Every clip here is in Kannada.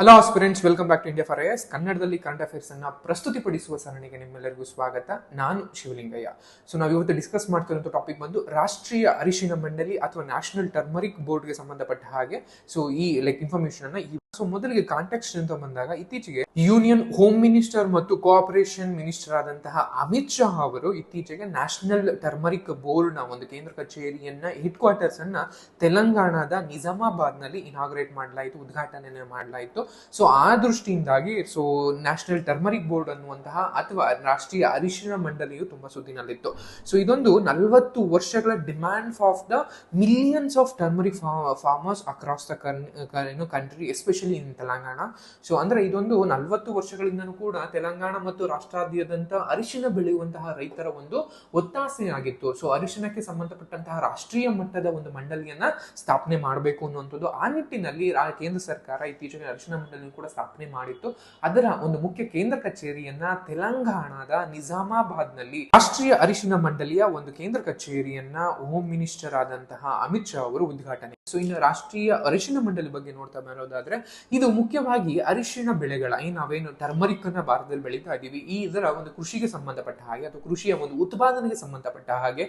Hello aspirants welcome back to India for S ಕನ್ನಡದಲ್ಲಿ ಕರೆಂಟ್ ಅಫೇರ್ಸ್ ಅನ್ನ ಪ್ರಸ್ತುತಿಪಡಿಸುವ ಸರಣಿಗೆ ನಿಮ್ಮೆಲ್ಲರಿಗೂ ಸ್ವಾಗತ. ನಾನು ಶಿವಲಿಂಗಯ್ಯ. ಸೊ ನಾವು ಇವತ್ತು ಡಿಸ್ಕಸ್ ಮಾಡ್ತಿರೋಂಥ ಟಾಪಿಕ್ ಬಂದು ರಾಷ್ಟ್ರೀಯ ಅರಿಶಿನ ಮಂಡಳಿ ಅಥವಾ ನ್ಯಾಷನಲ್ ಟರ್ಮರಿಕ್ ಬೋರ್ಡ್ಗೆ ಸಂಬಂಧಪಟ್ಟ ಹಾಗೆ. ಸೊ ಈ ಲೈಕ್ ಇನ್ಫಾರ್ಮೇಶನ್ ಅನ್ನ ಈ ಸೊ ಮೊದಲಿಗೆ ಕಾಂಟೆಕ್ಸ್ಟ್ ಅಂತ ಬಂದಾಗ ಇತ್ತೀಚೆಗೆ ಯೂನಿಯನ್ ಹೋಮ್ ಮಿನಿಸ್ಟರ್ ಮತ್ತು ಕೋಆಪರೇಷನ್ ಮಿನಿಸ್ಟರ್ ಆದಂತಹ ಅಮಿತ್ ಶಾ ಅವರು ಇತ್ತೀಚೆಗೆ ನ್ಯಾಷನಲ್ ಟರ್ಮರಿಕ್ ಬೋರ್ಡ್ನ ಒಂದು ಕೇಂದ್ರ ಕಚೇರಿಯನ್ನ ಹೆಡ್ ಕ್ವಾರ್ಟರ್ಸ್ ಅನ್ನ ತೆಲಂಗಾಣದ ನಿಜಾಮಾಬಾದ್ನಲ್ಲಿ ಇನಾಗ್ರೇಟ್ ಮಾಡಲಾಯಿತು ಉದ್ಘಾಟನೆ ಮಾಡಲಾಯಿತು. ಸೊ ಆ ದೃಷ್ಟಿಯಿಂದಾಗಿ ಸೊ ನ್ಯಾಷನಲ್ ಟರ್ಮರಿಕ್ ಬೋರ್ಡ್ ಅನ್ನುವಂತಹ ಅಥವಾ ರಾಷ್ಟ್ರೀಯ ಅರಿಶಿನ ಮಂಡಳಿಯು ತುಂಬಾ ಸುದ್ದಿನಲ್ಲಿತ್ತು ಸೊ ಇದೊಂದು ನಲವತ್ತು ವರ್ಷಗಳ demand of the millions of turmeric farmers across the country especially in Telangana. So ಅಂದ್ರೆ ಇದೊಂದು ನಲವತ್ತು ವರ್ಷಗಳಿಂದನೂ ಕೂಡ ತೆಲಂಗಾಣ ಮತ್ತು ರಾಷ್ಟ್ರಾದ್ಯಂತ ಅರಿಶಿನ ಬೆಳೆಯುವಂತಹ ರೈತರ ಒಂದು ಒತ್ತಾಸೆಯಾಗಿತ್ತು ಸೊ ಅರಿಶಿನಕ್ಕೆ ಸಂಬಂಧಪಟ್ಟಂತಹ ರಾಷ್ಟ್ರೀಯ ಮಟ್ಟದ ಒಂದು ಮಂಡಳಿಯನ್ನ ಸ್ಥಾಪನೆ ಮಾಡಬೇಕು ಅನ್ನುವಂಥದ್ದು ಆ ನಿಟ್ಟಿನಲ್ಲಿ ಕೇಂದ್ರ ಸರ್ಕಾರ ಇತ್ತೀಚೆಗೆ ಅರಿಶಿನ ಮಂಡಳಿಯನ್ನು ಕೂಡ ಸ್ಥಾಪನೆ ಮಾಡಿತ್ತು. ಅದರ ಒಂದು ಮುಖ್ಯ ಕೇಂದ್ರ ಕಚೇರಿಯನ್ನ ತೆಲಂಗಾಣದ ನಿಜಾಮಾಬಾದ್ನಲ್ಲಿ ರಾಷ್ಟ್ರೀಯ ಅರಿಶಿನ ಮಂಡಳಿಯ ಒಂದು ಕೇಂದ್ರ ಕಚೇರಿಯನ್ನ ಹೋಮ್ ಮಿನಿಸ್ಟರ್ ಆದಂತಹ ಅಮಿತ್ ಶಾ ಅವರು ಉದ್ಘಾಟನೆ ಸೊ ಇನ್ನು ರಾಷ್ಟ್ರೀಯ ಅರಿಶಿನ ಮಂಡಳಿ ಬಗ್ಗೆ ನೋಡ್ತಾ ಬರೋದಾದ್ರೆ, ಇದು ಮುಖ್ಯವಾಗಿ ಅರಿಶಿನ ಬೆಳೆಗಳ ಏನ್ ನಾವೇನು ಟರ್ಮರಿಕ್ ಅನ್ನ ಭಾರತದಲ್ಲಿ ಬೆಳೀತಾ ಇದ್ದೀವಿ ಈ ಇದರ ಒಂದು ಕೃಷಿಗೆ ಸಂಬಂಧಪಟ್ಟ ಹಾಗೆ, ಅಥವಾ ಕೃಷಿಯ ಒಂದು ಉತ್ಪಾದನೆಗೆ ಸಂಬಂಧಪಟ್ಟ ಹಾಗೆ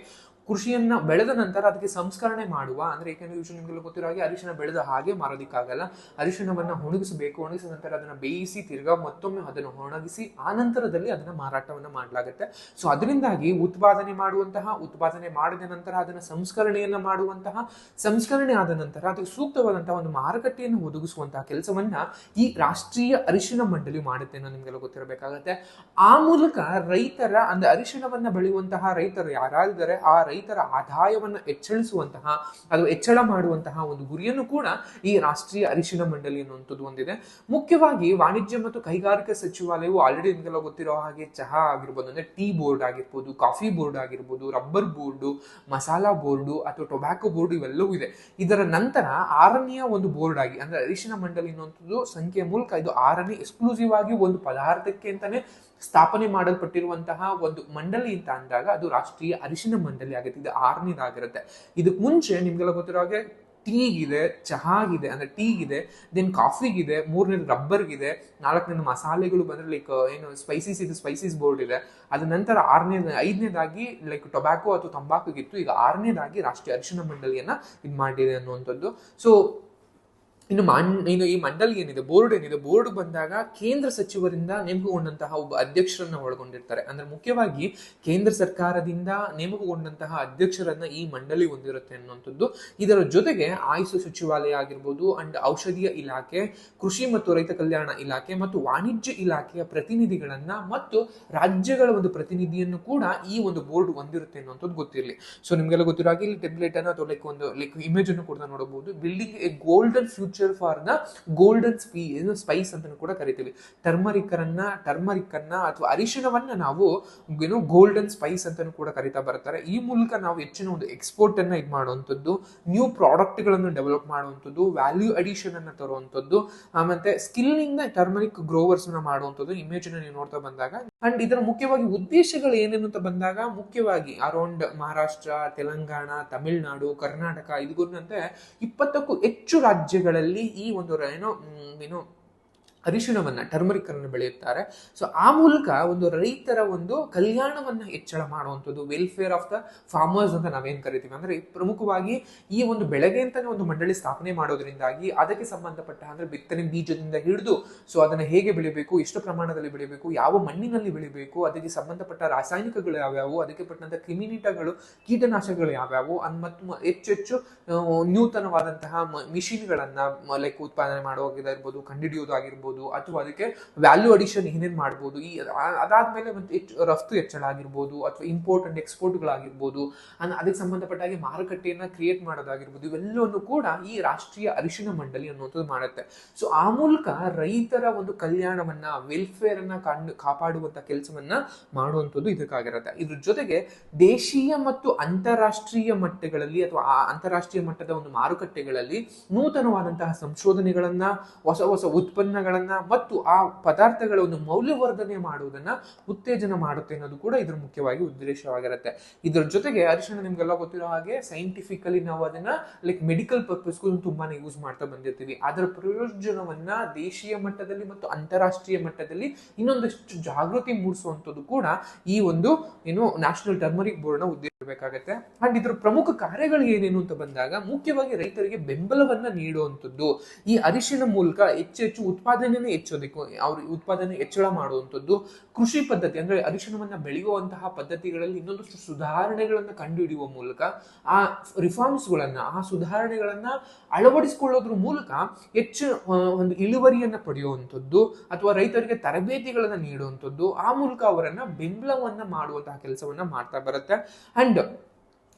ಕೃಷಿಯನ್ನ ಬೆಳೆದ ನಂತರ ಅದಕ್ಕೆ ಸಂಸ್ಕರಣೆ ಮಾಡುವ, ಅಂದ್ರೆ ಏಕೆಂದ್ರೆ ವಿಷಯ ನಿಮ್ಗೆಲ್ಲ ಗೊತ್ತಿರೋ ಹಾಗೆ ಅರಿಶಿನ ಬೆಳೆದ ಹಾಗೆ ಮಾರೋದಿಕ್ಕಾಗಲ್ಲ. ಅರಿಶಿನವನ್ನ ಒಣಗಿಸಬೇಕು ಒಣಗಿಸಿದ ನಂತರ ಅದನ್ನ ಬೇಯಿಸಿ ತಿರ್ಗಾ ಮತ್ತೊಮ್ಮೆ ಅದನ್ನು ಒಣಗಿಸಿ ಆ ನಂತರದಲ್ಲಿ ಅದನ್ನ ಮಾರಾಟವನ್ನ ಮಾಡಲಾಗುತ್ತೆ. ಸೊ ಅದರಿಂದಾಗಿ ಉತ್ಪಾದನೆ ಮಾಡುವಂತಹ, ಉತ್ಪಾದನೆ ಮಾಡಿದ ನಂತರ ಅದನ್ನ ಸಂಸ್ಕರಣೆಯನ್ನ ಮಾಡುವಂತಹ, ಸಂಸ್ಕರಣೆ ಆದ ನಂತರ ಅದಕ್ಕೆ ಸೂಕ್ತವಾದಂತಹ ಒಂದು ಮಾರುಕಟ್ಟೆಯನ್ನು ಒದಗಿಸುವಂತಹ ಕೆಲಸವನ್ನ ಈ ರಾಷ್ಟ್ರೀಯ ಅರಿಶಿನ ಮಂಡಳಿ ಮಾಡುತ್ತೆ ಅನ್ನೋ ನಿಮ್ಗೆಲ್ಲ ಗೊತ್ತಿರಬೇಕಾಗತ್ತೆ. ಆ ಮೂಲಕ ರೈತರ, ಅಂದ್ರೆ ಅರಿಶಿನವನ್ನ ಬೆಳೆಯುವಂತಹ ರೈತರು ಯಾರಾಗಿದ್ದಾರೆ, ಆ ರೈತರ ಆದಾಯವನ್ನು ಹೆಚ್ಚಳಿಸುವಂತಹ ಅದು ಹೆಚ್ಚಳ ಮಾಡುವಂತಹ ಒಂದು ಗುರಿಯನ್ನು ಕೂಡ ಈ ರಾಷ್ಟ್ರೀಯ ಅರಿಶಿನ ಮಂಡಳಿ ಅನ್ನುವಂಥದ್ದು ಹೊಂದಿದೆ. ಮುಖ್ಯವಾಗಿ ವಾಣಿಜ್ಯ ಮತ್ತು ಕೈಗಾರಿಕಾ ಸಚಿವಾಲಯವು ಆಲ್ರೆಡಿ ನಿಮಗೆಲ್ಲ ಗೊತ್ತಿರೋ ಹಾಗೆ ಚಹಾ ಆಗಿರ್ಬೋದು, ಅಂದ್ರೆ ಟೀ ಬೋರ್ಡ್ ಆಗಿರ್ಬೋದು, ಕಾಫಿ ಬೋರ್ಡ್ ಆಗಿರ್ಬೋದು, ರಬ್ಬರ್ ಬೋರ್ಡು, ಮಸಾಲಾ ಬೋರ್ಡು ಅಥವಾ ಟೊಬ್ಯಾಕೋ ಬೋರ್ಡ್ ಇವೆಲ್ಲವೂ ಇದೆ. ಇದರ ನಂತರ ಆರನೆಯ ಒಂದು ಬೋರ್ಡ್ ಆಗಿ, ಅಂದ್ರೆ ಅರಿಶಿನ ಮಂಡಳಿ ಅನ್ನುವಂಥದ್ದು ಸಂಖ್ಯೆ ಮೂಲಕ ಇದು ಆರನೇ ಎಕ್ಸ್ಕ್ಲೂಸಿವ್ ಆಗಿ ಒಂದು ಪದಾರ್ಥಕ್ಕೆ ಅಂತಾನೆ ಸ್ಥಾಪನೆ ಮಾಡಲ್ಪಟ್ಟಿರುವಂತಹ ಒಂದು ಮಂಡಳಿ ಅಂತ ಅಂದಾಗ ಅದು ರಾಷ್ಟ್ರೀಯ ಅರಿಶಿನ ಮಂಡಳಿ ಆಗುತ್ತೆ ಇದು ಆರನೇದಾಗಿರುತ್ತೆ ಇದು ಮುಂಚೆ ನಿಮ್ಗೆಲ್ಲ ಗೊತ್ತಿರೋ ಹಾಗೆ ಟೀಗಿದೆ ಚಹಾಗಿದೆ ಅಂದ್ರೆ ಟೀಗಿದೆ ದೆನ್ ಕಾಫಿಗಿದೆ ಮೂರನೇದು ರಬ್ಬರ್ಗಿದೆ ನಾಲ್ಕನೇದು ಮಸಾಲೆಗಳು ಬಂದ್ರೆ ಲೈಕ್ ಏನು ಸ್ಪೈಸೀಸ್ ಇದು ಸ್ಪೈಸೀಸ್ ಬೋರ್ಡ್ ಇದೆ. ಅದ ನಂತರ ಆರನೇ ಐದನೇದಾಗಿ ಲೈಕ್ ಟೊಬ್ಯಾಕೋ ಅಥವಾ ತಂಬಾಕುಗಿತ್ತು, ಈಗ ಆರನೇದಾಗಿ ರಾಷ್ಟ್ರೀಯ ಅರಿಶಿನ ಮಂಡಳಿಯನ್ನ ಇದು ಮಾಡಿದೆ ಅನ್ನುವಂಥದ್ದು. ಸೊ ಇನ್ನು ಇನ್ನು ಈ ಮಂಡಳಿ ಏನಿದೆ, ಬೋರ್ಡ್ ಏನಿದೆ, ಬೋರ್ಡ್ ಬಂದಾಗ ಕೇಂದ್ರ ಸಚಿವರಿಂದ ನೇಮಕಗೊಂಡಂತಹ ಒಬ್ಬ ಅಧ್ಯಕ್ಷರನ್ನ ಒಳಗೊಂಡಿರ್ತಾರೆ. ಅಂದ್ರೆ ಮುಖ್ಯವಾಗಿ ಕೇಂದ್ರ ಸರ್ಕಾರದಿಂದ ನೇಮಕಗೊಂಡಂತಹ ಅಧ್ಯಕ್ಷರನ್ನ ಈ ಮಂಡಳಿ ಹೊಂದಿರುತ್ತೆ ಅನ್ನುವಂಥದ್ದು. ಇದರ ಜೊತೆಗೆ ಆಯುಷ ಸಚಿವಾಲಯ ಆಗಿರ್ಬೋದು ಅಂಡ್ ಔಷಧೀಯ ಇಲಾಖೆ, ಕೃಷಿ ಮತ್ತು ರೈತ ಕಲ್ಯಾಣ ಇಲಾಖೆ ಮತ್ತು ವಾಣಿಜ್ಯ ಇಲಾಖೆಯ ಪ್ರತಿನಿಧಿಗಳನ್ನ ಮತ್ತು ರಾಜ್ಯಗಳ ಒಂದು ಪ್ರತಿನಿಧಿಯನ್ನು ಕೂಡ ಈ ಒಂದು ಬೋರ್ಡ್ ಹೊಂದಿರುತ್ತೆ ಅನ್ನುವಂಥದ್ದು ಗೊತ್ತಿರಲಿ. ಸೊ ನಿಮ್ಗೆಲ್ಲ ಗೊತ್ತಿರೋ ಹಾಗೆ ಇಲ್ಲಿ ಟೆಂಪ್ಲೇಟ್ ಅನ್ನ ಅಥವಾ ಲೈಕ್ ಒಂದು ಲೈಕ್ ಇಮೇಜ್ ಅನ್ನು ಕೂಡ ನೋಡಬಹುದು. Building a golden future for ಫಾರ್ನ golden ಸ್ಪೀ ಏನು ಸ್ಪೈಸ್ ಅಂತ ಕೂಡ ಕರಿತೀವಿ. ಟರ್ಮರಿಕ್ ಅನ್ನ ಟರ್ಮರಿಕ್ ಅನ್ನ ಅಥವಾ ಅರಿಶಿಣವನ್ನ ನಾವು ಏನು ಗೋಲ್ಡನ್ ಸ್ಪೈಸ್ ಅಂತಾನು ಕೂಡ ಕರಿತಾ ಬರ್ತಾರೆ ಈ ಮೂಲಕ ನಾವು ಹೆಚ್ಚಿನ ಒಂದು ಎಕ್ಸ್ಪೋರ್ಟ್ ಅನ್ನ ಇದು ಮಾಡುವಂಥದ್ದು ನ್ಯೂ ಪ್ರಾಡಕ್ಟ್ಗಳನ್ನು ಡೆವಲಪ್ ಮಾಡುವಂಥದ್ದು ವ್ಯಾಲ್ಯೂ ಅಡಿಷನ್ ಅನ್ನ ತರುವಂಥದ್ದು ಮತ್ತೆ ಸ್ಕಿಲ್ಲಿಂದ ಟರ್ಮರಿಕ್ ಗ್ರೋವರ್ಸ್ ಮಾಡುವಂಥದ್ದು ಇಮೇಜ್ ನೀವು ನೋಡ್ತಾ ಬಂದಾಗ. ಅಂಡ್ ಇದರ ಮುಖ್ಯವಾಗಿ ಉದ್ದೇಶಗಳು ಏನೇನು ಅಂತ ಬಂದಾಗ, ಮುಖ್ಯವಾಗಿ ಅರೌಂಡ್ ಮಹಾರಾಷ್ಟ್ರ ತೆಲಂಗಾಣ ತಮಿಳುನಾಡು ಕರ್ನಾಟಕ ಇದಕ್ಕೂ ಇಪ್ಪತ್ತಕ್ಕೂ ಹೆಚ್ಚು ರಾಜ್ಯಗಳಲ್ಲಿ ಈ ಒಂದು ರ- ಏನೋ ಮ್, ಏನು ಅರಿಶಿಣವನ್ನ ಟರ್ಮರಿಕ್ ಅನ್ನು ಬೆಳೆಯುತ್ತಾರೆ. ಸೊ ಆ ಮೂಲಕ ಒಂದು ರೈತರ ಒಂದು ಕಲ್ಯಾಣವನ್ನ ಹೆಚ್ಚಳ ಮಾಡುವಂಥದ್ದು ವೆಲ್ಫೇರ್ ಆಫ್ ದ ಫಾರ್ಮರ್ಸ್ ಅಂತ ನಾವೇನು ಕರಿತೀವಿ ಅಂದ್ರೆ ಪ್ರಮುಖವಾಗಿ ಈ ಒಂದು ಬೆಳೆಗೆ ಅಂತಲೇ ಒಂದು ಮಂಡಳಿ ಸ್ಥಾಪನೆ ಮಾಡೋದ್ರಿಂದಾಗಿ ಅದಕ್ಕೆ ಸಂಬಂಧಪಟ್ಟ ಅಂದರೆ ಬಿತ್ತನೆ ಬೀಜದಿಂದ ಹಿಡಿದು ಸೊ ಅದನ್ನ ಹೇಗೆ ಬೆಳಿಬೇಕು, ಎಷ್ಟು ಪ್ರಮಾಣದಲ್ಲಿ ಬೆಳಿಬೇಕು, ಯಾವ ಮಣ್ಣಿನಲ್ಲಿ ಬೆಳಿಬೇಕು, ಅದಕ್ಕೆ ಸಂಬಂಧಪಟ್ಟ ರಾಸಾಯನಿಕಗಳು ಯಾವ್ಯಾವು, ಅದಕ್ಕೆ ಪಟ್ಟಂತ ಕ್ರಿಮಿನೀಟಗಳು, ಕೀಟನಾಶಕಗಳು ಯಾವ್ಯಾವು, ಅನ್ ಮತ್ತು ಹೆಚ್ಚು ಹೆಚ್ಚು ನೂತನವಾದಂತಹ ಮಿಷಿನ್ಗಳನ್ನು ಲೈಕ್ ಉತ್ಪಾದನೆ ಮಾಡುವಾಗಿರ್ಬೋದು ಕಂಡುಹಿಡಿಯೋದು ಆಗಿರ್ಬೋದು ಅಥವಾ ಅದಕ್ಕೆ ವ್ಯಾಲ್ಯೂ ಅಡಿಷನ್ ಏನೇನು ಮಾಡ್ಬೋದು, ಈ ಅದಾದ್ಮೇಲೆ ಮತ್ತೆ ಹೆಚ್ಚು ರಫ್ತು ಹೆಚ್ಚಳ ಆಗಿರ್ಬೋದು ಅಥವಾ ಇಂಪೋರ್ಟ್ ಅಂಡ್ ಎಕ್ಸ್ಪೋರ್ಟ್ಗಳಾಗಿರ್ಬೋದು ಅದಕ್ಕೆ ಸಂಬಂಧಪಟ್ಟ ಹಾಗೆ ಮಾರುಕಟ್ಟೆಯನ್ನ ಕ್ರಿಯೇಟ್ ಮಾಡೋದಾಗಿರ್ಬೋದು, ಇವೆಲ್ಲವನ್ನು ಕೂಡ ಈ ರಾಷ್ಟ್ರೀಯ ಅರಿಶಿನ ಮಂಡಳಿ ಅನ್ನುವಂಥದ್ದು ಮಾಡುತ್ತೆ. ಸೊ ಆ ಮೂಲಕ ರೈತರ ಒಂದು ಕಲ್ಯಾಣವನ್ನ ವೆಲ್ಫೇರ್ ಅನ್ನ ಕಂಡು ಕಾಪಾಡುವಂತ ಕೆಲಸವನ್ನ ಮಾಡುವಂಥದ್ದು ಇದಕ್ಕಾಗಿರುತ್ತೆ. ಇದ್ರ ಜೊತೆಗೆ ದೇಶೀಯ ಮತ್ತು ಅಂತಾರಾಷ್ಟ್ರೀಯ ಮಟ್ಟಗಳಲ್ಲಿ ಅಥವಾ ಆ ಅಂತಾರಾಷ್ಟ್ರೀಯ ಮಟ್ಟದ ಒಂದು ಮಾರುಕಟ್ಟೆಗಳಲ್ಲಿ ನೂತನವಾದಂತಹ ಸಂಶೋಧನೆಗಳನ್ನ, ಹೊಸ ಹೊಸ ಉತ್ಪನ್ನಗಳನ್ನ ಪದಾರ್ಥಗಳನ್ನ ಮತ್ತು ಆ ಪದಾರ್ಥಗಳ ಒಂದು ಮೌಲ್ಯವರ್ಧನೆ ಮಾಡುವುದನ್ನ ಉತ್ತೇಜನ ಮಾಡುತ್ತೆ ಅನ್ನೋದು ಕೂಡ ಇದ್ರ ಮುಖ್ಯವಾಗಿ ಉದ್ದೇಶವಾಗಿರುತ್ತೆ. ಇದ್ರ ಜೊತೆಗೆ ಅರಿಶಿಣ ನಿಮ್ಗೆಲ್ಲ ಗೊತ್ತಿರೋ ಹಾಗೆ ಸೈಂಟಿಫಿಕಲಿ ನಾವು ಅದನ್ನ ಲೈಕ್ ಮೆಡಿಕಲ್ ಪರ್ಪಸ್ಗೂ ತುಂಬಾನೇ ಯೂಸ್ ಮಾಡ್ತಾ ಬಂದಿರ್ತೀವಿ. ಅದರ ಪ್ರಯೋಜನವನ್ನ ದೇಶೀಯ ಮಟ್ಟದಲ್ಲಿ ಮತ್ತು ಅಂತಾರಾಷ್ಟ್ರೀಯ ಮಟ್ಟದಲ್ಲಿ ಇನ್ನೊಂದಷ್ಟು ಜಾಗೃತಿ ಮೂಡಿಸುವಂಥದ್ದು ಕೂಡ ಈ ಒಂದು, ಏನು ನ್ಯಾಷನಲ್ ಟರ್ಮರಿಕ್ ಬೋರ್ಡ್ನ ಉದ್ದೇಶ ಇರಬೇಕಾಗತ್ತೆ. ಅಂಡ್ ಇದ್ರ ಪ್ರಮುಖ ಕಾರ್ಯಗಳು ಏನೇನು ಅಂತ ಬಂದಾಗ ಮುಖ್ಯವಾಗಿ ರೈತರಿಗೆ ಬೆಂಬಲವನ್ನ ನೀಡುವಂಥದ್ದು. ಈ ಅರಿಶಿನ ಮೂಲಕ ಹೆಚ್ಚು ಹೆಚ್ಚು ಉತ್ಪಾದನೆನೇ ಹೆಚ್ಚೋದಕ್ಕೆ, ಅವ್ರ ಉತ್ಪಾದನೆ ಹೆಚ್ಚಳ ಮಾಡುವಂಥದ್ದು. ಕೃಷಿ ಪದ್ಧತಿ, ಅಂದ್ರೆ ಅರಿಶಿನವನ್ನ ಬೆಳೆಯುವಂತಹ ಪದ್ಧತಿಗಳಲ್ಲಿ ಇನ್ನೊಂದಷ್ಟು ಸುಧಾರಣೆಗಳನ್ನ ಕಂಡುಹಿಡಿಯುವ ಮೂಲಕ ಆ ರಿಫಾರ್ಮ್ಸ್ಗಳನ್ನ ಆ ಸುಧಾರಣೆಗಳನ್ನ ಅಳವಡಿಸಿಕೊಳ್ಳೋದ್ರ ಮೂಲಕ ಹೆಚ್ಚು ಒಂದು ಇಳುವರಿಯನ್ನ ಪಡೆಯುವಂಥದ್ದು ಅಥವಾ ರೈತರಿಗೆ ತರಬೇತಿಗಳನ್ನ ನೀಡುವಂಥದ್ದು. ಆ ಮೂಲಕ ಅವರನ್ನ ಬೆಂಬಲವನ್ನ ಮಾಡುವಂತಹ ಕೆಲಸವನ್ನ ಮಾಡ್ತಾ ಬರುತ್ತೆ. And dok?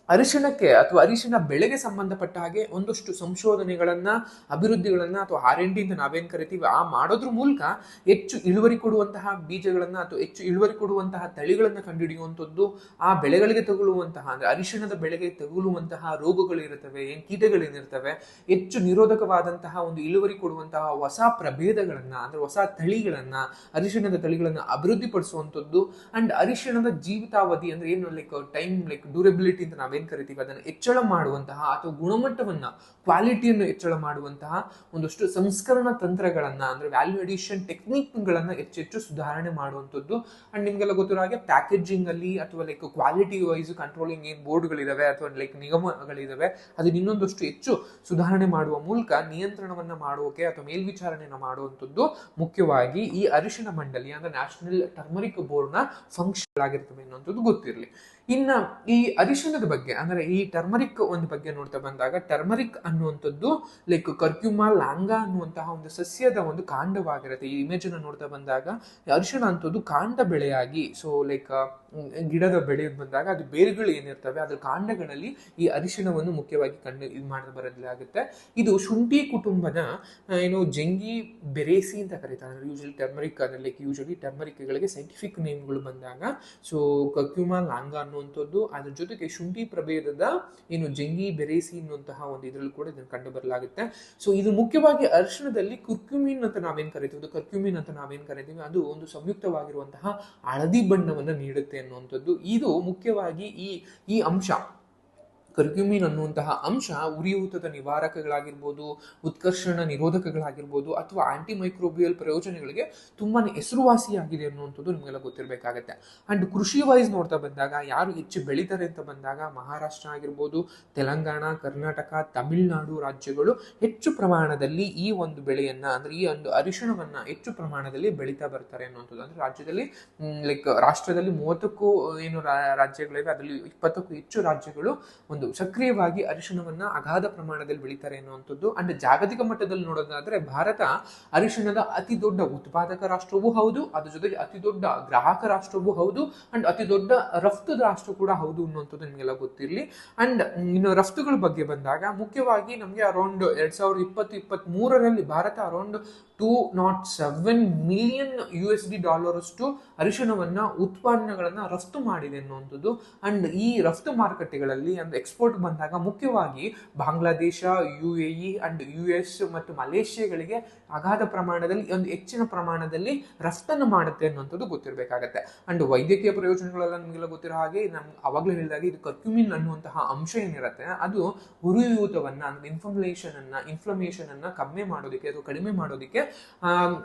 ಅರಿಶಿಣಕ್ಕೆ ಅಥವಾ ಅರಿಶಿಣ ಬೆಳೆಗೆ ಸಂಬಂಧಪಟ್ಟ ಹಾಗೆ ಒಂದಷ್ಟು ಸಂಶೋಧನೆಗಳನ್ನ, ಅಭಿವೃದ್ಧಿಗಳನ್ನ ಅಥವಾ ಆರ್ ಎನ್ ಡಿ ಅಂತ ನಾವೇನ್ ಕರಿತೀವಿ, ಆ ಮಾಡೋದ್ರ ಮೂಲಕ ಹೆಚ್ಚು ಇಳುವರಿ ಕೊಡುವಂತಹ ಬೀಜಗಳನ್ನ ಅಥವಾ ಹೆಚ್ಚು ಇಳುವರಿ ಕೊಡುವಂತಹ ತಳಿಗಳನ್ನ ಕಂಡುಹಿಡಿಯುವಂಥದ್ದು, ಆ ಬೆಳೆಗಳಿಗೆ ತಗುಲುವಂತಹ, ಅಂದ್ರೆ ಅರಿಶಿಣದ ಬೆಳೆಗೆ ತಗುಲುವಂತಹ ರೋಗಗಳು ಇರುತ್ತವೆ, ಏನ್ ಕೀಟಗಳೇನಿರ್ತವೆ, ಹೆಚ್ಚು ನಿರೋಧಕವಾದಂತಹ ಒಂದು ಇಳುವರಿ ಕೊಡುವಂತಹ ಹೊಸ ಪ್ರಭೇದಗಳನ್ನ, ಅಂದ್ರೆ ಹೊಸ ತಳಿಗಳನ್ನ, ಅರಿಶಿಣದ ತಳಿಗಳನ್ನ ಅಭಿವೃದ್ಧಿಪಡಿಸುವಂಥದ್ದು, ಅಂಡ್ ಅರಿಶಿಣದ ಜೀವಿತಾವಧಿ ಅಂದ್ರೆ ಏನು ಲೈಕ್ ಟೈಮ್ ಲೈಕ್ ಡ್ಯೂರಬಿಲಿಟಿ ಅಂತ ನಾವೇನ್ ಕರಿತೀವಿ? ಅದನ್ನು ಹೆಚ್ಚಳ ಮಾಡುವಂತಹ ಅಥವಾ ಗುಣಮಟ್ಟವನ್ನ ಕ್ವಾಲಿಟಿಯನ್ನು ಹೆಚ್ಚಳ ಮಾಡುವಂತಹ ಒಂದಷ್ಟು ಸಂಸ್ಕರಣ ತಂತ್ರಗಳನ್ನ, ಅಂದ್ರೆ ವ್ಯಾಲ್ಯೂ ಅಡಿಷನ್ ಟೆಕ್ನಿಕ್ಗಳನ್ನು ಹೆಚ್ಚೆಚ್ಚು ಸುಧಾರಣೆ ಮಾಡುವಂಥದ್ದು. ಅಂಡ್ ನಿಮಗೆಲ್ಲ ಗೊತ್ತಿರೋ ಹಾಗೆ ಪ್ಯಾಕೇಜಿಂಗ್ ಅಲ್ಲಿ ಅಥವಾ ಲೈಕ್ ಕ್ವಾಲಿಟಿ ವೈಸ್ ಕಂಟ್ರೋಲಿಂಗ್ ಏನ್ ಬೋರ್ಡ್ಗಳಿದಾವೆ ಅಥವಾ ಲೈಕ್ ನಿಗಮಗಳಿದಾವೆ, ಅದನ್ನ ಇನ್ನೊಂದಷ್ಟು ಹೆಚ್ಚು ಸುಧಾರಣೆ ಮಾಡುವ ಮೂಲಕ ನಿಯಂತ್ರಣವನ್ನು ಮಾಡೋಕೆ ಅಥವಾ ಮೇಲ್ವಿಚಾರಣೆಯನ್ನು ಮಾಡುವಂಥದ್ದು ಮುಖ್ಯವಾಗಿ ಈ ಅರಿಶಿನ ಮಂಡಳಿ, ಅಂದ್ರೆ ನ್ಯಾಷನಲ್ ಟರ್ಮರಿಕ್ ಬೋರ್ಡ್ನ ಫಂಕ್ಷನ್ ಆಗಿರ್ತವೆ ಅನ್ನುವಂಥದ್ದು ಗೊತ್ತಿರಲಿ. ಇನ್ನ ಈ ಅರಿಶಿಣದ ಬಗ್ಗೆ, ಅಂದ್ರೆ ಈ ಟರ್ಮರಿಕ್ ಒಂದು ಬಗ್ಗೆ ನೋಡ್ತಾ ಬಂದಾಗ ಟರ್ಮರಿಕ್ ಅನ್ನುವಂಥದ್ದು ಲೈಕ್ ಕರ್ಕ್ಯೂಮಾ ಲಾಂಗ ಅನ್ನುವಂತಹ ಒಂದು ಸಸ್ಯದ ಒಂದು ಕಾಂಡವಾಗಿರುತ್ತೆ. ಈ ಇಮೇಜ್ ಅನ್ನು ನೋಡ್ತಾ ಬಂದಾಗ ಅರಿಶಿಣ ಅಂತದ್ದು ಕಾಂಡ ಬೆಳೆಯಾಗಿ ಸೊ ಲೈಕ್ ಗಿಡದ ಬೆಳೆ ಬಂದಾಗ ಅದು ಬೇರುಗಳು ಏನಿರ್ತವೆ, ಅದ್ರ ಕಾಂಡಗಳಲ್ಲಿ ಈ ಅರಿಶಿಣವನ್ನು ಮುಖ್ಯವಾಗಿ ಕಂಡು ಇದು ಮಾಡಿದ ಬರಲಾಗುತ್ತೆ ಇದು ಶುಂಠಿ ಕುಟುಂಬದ ಏನು ಜಂಗಿ ಬೆರೇಸಿ ಅಂತ ಕರೀತಾರೆ. ಯೂಶಲಿ ಟರ್ಮರಿಕ್ ಅಂದ್ರೆ ಲೈಕ್ ಯೂಶಲಿ ಟರ್ಮರಿಕ್ಗಳಿಗೆ ಸೈಂಟಿಫಿಕ್ ನೇಮ್ಗಳು ಬಂದಾಗ ಸೊ ಕಕ್ಯುಮಾ ಲಾಂಗ ಅನ್ನುವಂಥದ್ದು, ಅದ್ರ ಜೊತೆಗೆ ಶುಂಠಿ ಪ್ರಭೇದದ ಏನು ಜಂಗಿ, ಬೆರೇಸಿ ಅನ್ನುವಂತಹ ಒಂದು ಇದರಲ್ಲೂ ಕೂಡ ಇದನ್ನು ಕಂಡು ಬರಲಾಗುತ್ತೆ. ಸೊ ಇದು ಮುಖ್ಯವಾಗಿ ಅರ್ಶನದಲ್ಲಿ ಕುರ್ಕ್ಯುಮಿನ್ ಅಂತ ನಾವೇನ್ ಕರಿತೀವಿ? ಕರ್ಕ್ಯುಮಿನ್ ಅಂತ ನಾವೇನ್ ಕರಿತೀವಿ? ಅದು ಒಂದು ಸಂಯುಕ್ತವಾಗಿರುವಂತಹ ಹಳದಿ ಬಣ್ಣವನ್ನು ನೀಡುತ್ತೆ ಅನ್ನುವಂಥದ್ದು. ಇದು ಮುಖ್ಯವಾಗಿ ಈ ಈ ಅಂಶ. ಕರ್ಕ್ಯುಮಿನ್ ಅನ್ನುವಂತಹ ಅಂಶ ಉರಿಯೂತದ ನಿವಾರಕಗಳಾಗಿರ್ಬೋದು, ಉತ್ಕರ್ಷಣ ನಿರೋಧಕಗಳಾಗಿರ್ಬೋದು ಅಥವಾ ಆಂಟಿ ಮೈಕ್ರೋಬಿಯಲ್ ಪ್ರಯೋಜನಗಳಿಗೆ ತುಂಬಾ ಹೆಸರುವಾಸಿಯಾಗಿದೆ ಅನ್ನುವಂಥದ್ದು ನಿಮಗೆಲ್ಲ ಗೊತ್ತಿರಬೇಕಾಗತ್ತೆ. ಆ್ಯಂಡ್ ಕೃಷಿ ವೈಸ್ ನೋಡ್ತಾ ಬಂದಾಗ, ಯಾರು ಹೆಚ್ಚು ಬೆಳೀತಾರೆ ಅಂತ ಬಂದಾಗ ಮಹಾರಾಷ್ಟ್ರ ಆಗಿರ್ಬೋದು, ತೆಲಂಗಾಣ, ಕರ್ನಾಟಕ, ತಮಿಳುನಾಡು ರಾಜ್ಯಗಳು ಹೆಚ್ಚು ಪ್ರಮಾಣದಲ್ಲಿ ಈ ಒಂದು ಬೆಳೆಯನ್ನು, ಅಂದರೆ ಈ ಒಂದು ಅರಿಶಿಣವನ್ನು ಹೆಚ್ಚು ಪ್ರಮಾಣದಲ್ಲಿ ಬೆಳೀತಾ ಬರ್ತಾರೆ ಅನ್ನುವಂಥದ್ದು. ಅಂದ್ರೆ ರಾಜ್ಯದಲ್ಲಿ ಲೈಕ್ ರಾಷ್ಟ್ರದಲ್ಲಿ ಮೂವತ್ತಕ್ಕೂ ಏನು ರಾಜ್ಯಗಳಿವೆ, ಅದರಲ್ಲಿ ಇಪ್ಪತ್ತಕ್ಕೂ ಹೆಚ್ಚು ರಾಜ್ಯಗಳು ಸಕ್ರಿಯವಾಗಿ ಅರಿಶಿಣವನ್ನ ಅಗಾಧ ಪ್ರಮಾಣದಲ್ಲಿ ಬೆಳೀತಾರೆ ಅನ್ನುವಂಥದ್ದು ಅಂಡ್ ಜಾಗತಿಕ ಮಟ್ಟದಲ್ಲಿ ನೋಡೋದಾದ್ರೆ ಭಾರತ ಅರಿಶಿಣದ ಅತಿ ದೊಡ್ಡ ಉತ್ಪಾದಕ ರಾಷ್ಟ್ರವೂ ಹೌದು, ಅದ್ರ ಜೊತೆಗೆ ಅತಿ ದೊಡ್ಡ ಗ್ರಾಹಕ ರಾಷ್ಟ್ರವೂ ಹೌದು ಅಂಡ್ ಅತಿ ದೊಡ್ಡ ರಫ್ತು ರಾಷ್ಟ್ರ ಕೂಡ ಹೌದು ಅನ್ನುವಂಥದ್ದು ನಿಮಗೆಲ್ಲ ಗೊತ್ತಿರಲಿ. ಅಂಡ್ ಇನ್ನು ರಫ್ತುಗಳ ಬಗ್ಗೆ ಬಂದಾಗ ಮುಖ್ಯವಾಗಿ ನಮಗೆ ಅರೌಂಡ್ ಎರಡ್ ಸಾವಿರದ ಇಪ್ಪತ್ತು ಇಪ್ಪತ್ತ್ Bharat around two nought seven million U S D ಡಾಲರಷ್ಟು ಅರಿಶಿಣವನ್ನು ಉತ್ಪನ್ನಗಳನ್ನು ರಫ್ತು ಮಾಡಿದೆ ಅನ್ನುವಂಥದ್ದು. ಅಂಡ್ ಈ ರಫ್ತು ಮಾರುಕಟ್ಟೆಗಳಲ್ಲಿ ಅಂದ್ರೆ ಎಕ್ಸ್ಪೋರ್ಟ್ ಬಂದಾಗ ಮುಖ್ಯವಾಗಿ Bangladesh U A E and U S ಮತ್ತು ಮಲೇಷ್ಯಾಗಳಿಗೆ ಅಗಾಧ ಪ್ರಮಾಣದಲ್ಲಿ ಒಂದು ಹೆಚ್ಚಿನ ಪ್ರಮಾಣದಲ್ಲಿ ರಫ್ತನ್ನು ಮಾಡುತ್ತೆ ಅನ್ನುವಂಥದ್ದು ಗೊತ್ತಿರಬೇಕಾಗತ್ತೆ. ಅಂಡ್ ವೈದ್ಯಕೀಯ ಪ್ರಯೋಜನಗಳೆಲ್ಲ ನಮಗೆಲ್ಲ ಗೊತ್ತಿರೋ ಹಾಗೆ ನಮ್ಗೆ ಅವಾಗಲೇ ಹೇಳಿದಾಗ ಇದು ಕರ್ಕ್ಯುಮಿನ್ ಅನ್ನುವಂತಹ ಅಂಶ ಏನಿರುತ್ತೆ, ಅದು ಹುರಿಯೂತವನ್ನು, ಅಂದ್ರೆ ಇನ್ಫ್ಲಮೇಷನ್ ಅನ್ನ ಇನ್ಫ್ಲಮೇಷನ್ ಅನ್ನ ಕಮ್ಮಿ ಮಾಡೋದಕ್ಕೆ ಅಥವಾ ಕಡಿಮೆ ಮಾಡೋದಕ್ಕೆ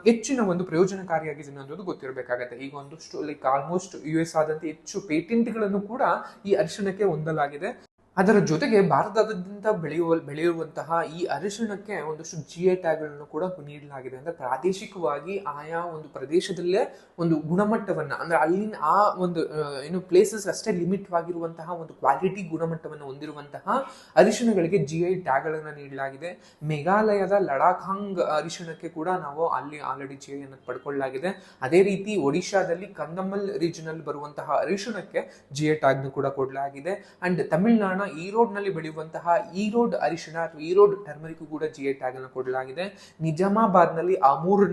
ಹೆಚ್ಚಿನ ಒಂದು ಪ್ರಯೋಜನಕಾರಿಯಾಗಿದೆ ಅನ್ನೋದು ಗೊತ್ತಿರಬೇಕಾಗತ್ತೆ. ಈಗ ಒಂದಷ್ಟು ಲೈಕ್ ಆಲ್ಮೋಸ್ಟ್ ಯು ಎಸ್ ಆದಂತೆ ಹೆಚ್ಚು ಪೇಟೆಂಟ್ಗಳನ್ನು ಕೂಡ ಈ ಅರಿಶಿಣಕ್ಕೆ ಹೊಂದಲಾಗಿದೆ. ಅದರ ಜೊತೆಗೆ ಭಾರತದಾದ್ಯಂತ ಬೆಳೆಯುವ, ಬೆಳೆಯುವಂತಹ ಈ ಅರಿಶಿಣಕ್ಕೆ ಒಂದಷ್ಟು ಜಿ ಐ ಟ್ಯಾಗ್ಗಳನ್ನು ಕೂಡ ನೀಡಲಾಗಿದೆ. ಅಂದ್ರೆ ಪ್ರಾದೇಶಿಕವಾಗಿ ಆಯಾ ಒಂದು ಪ್ರದೇಶದಲ್ಲೇ ಒಂದು ಗುಣಮಟ್ಟವನ್ನ, ಅಂದ್ರೆ ಅಲ್ಲಿನ ಆ ಒಂದು ಏನು ಪ್ಲೇಸಸ್ ಅಷ್ಟೇ ಲಿಮಿಟ್ ಆಗಿರುವಂತಹ ಒಂದು ಕ್ವಾಲಿಟಿ ಗುಣಮಟ್ಟವನ್ನು ಹೊಂದಿರುವಂತಹ ಅರಿಶಿಣಗಳಿಗೆ ಜಿ ಐ ಟ್ಯಾಗ್ಗಳನ್ನು ನೀಡಲಾಗಿದೆ. ಮೇಘಾಲಯದ ಲಡಾಖಾಂಗ್ ಅರಿಶಿಣಕ್ಕೆ ಕೂಡ ನಾವು ಅಲ್ಲಿ ಆಲ್ರೆಡಿ ಜಿ ಐ ಅನ್ನು ಪಡ್ಕೊಳ್ಳಲಾಗಿದೆ. ಅದೇ ರೀತಿ ಒಡಿಶಾದಲ್ಲಿ ಕಂದಮಲ್ ರೀಜನಲ್ ಬರುವಂತಹ ಅರಿಶಿಣಕ್ಕೆ ಜಿ ಐ ಟ್ಯಾಗ್ನ ಕೂಡ ಕೊಡಲಾಗಿದೆ. ಅಂಡ್ ತಮಿಳುನಾಡಿನ ಈರೋಡ್ನಲ್ಲಿ ಬೆಳೆಯುವಂತಹ ಈರೋಡ್ ಅರಿಶಿಣ ಅಥವಾ ಈರೋಡ್ ಟರ್ಮರಿಕ್ ಕೂಡ ಜಿ ಐ ಟ್ಯಾಗ್ ಅನ್ನು ಕೊಡಲಾಗಿದೆ. ನಿಜಾಮಾಬಾದ್ನಲ್ಲಿ ಅಮೂರ್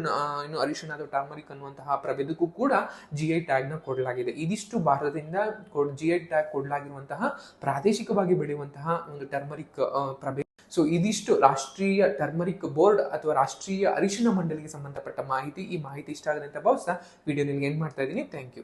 ಏನು ಅರಿಶಿಣ ಅಥವಾ ಟರ್ಮರಿಕ್ ಅನ್ನುವಂತಹ ಪ್ರಭೇದಕ್ಕೂ ಕೂಡ ಜಿ ಐ ಟ್ಯಾಗ್ನ ಕೊಡಲಾಗಿದೆ. ಇದಿಷ್ಟು ಭಾರತದಿಂದ ಜಿ ಐ ಟ್ಯಾಗ್ ಕೊಡಲಾಗಿರುವಂತಹ ಪ್ರಾದೇಶಿಕವಾಗಿ ಬೆಳೆಯುವಂತಹ ಒಂದು ಟರ್ಮರಿಕ್ ಪ್ರಭೇದ. ಸೊ ಇದಿಷ್ಟು ರಾಷ್ಟ್ರೀಯ ಟರ್ಮರಿಕ್ ಬೋರ್ಡ್ ಅಥವಾ ರಾಷ್ಟ್ರೀಯ ಅರಿಶಿನ ಮಂಡಳಿಗೆ ಸಂಬಂಧಪಟ್ಟ ಮಾಹಿತಿ. ಈ ಮಾಹಿತಿ ಇಷ್ಟ ಆಗದಂತ ಭಾವಿಸ್ತಾ ವಿಡಿಯೋ ನಿಮಗೆ ಏನ್ ಮಾಡ್ತಾ ಇದ್ದೀನಿ. Thank you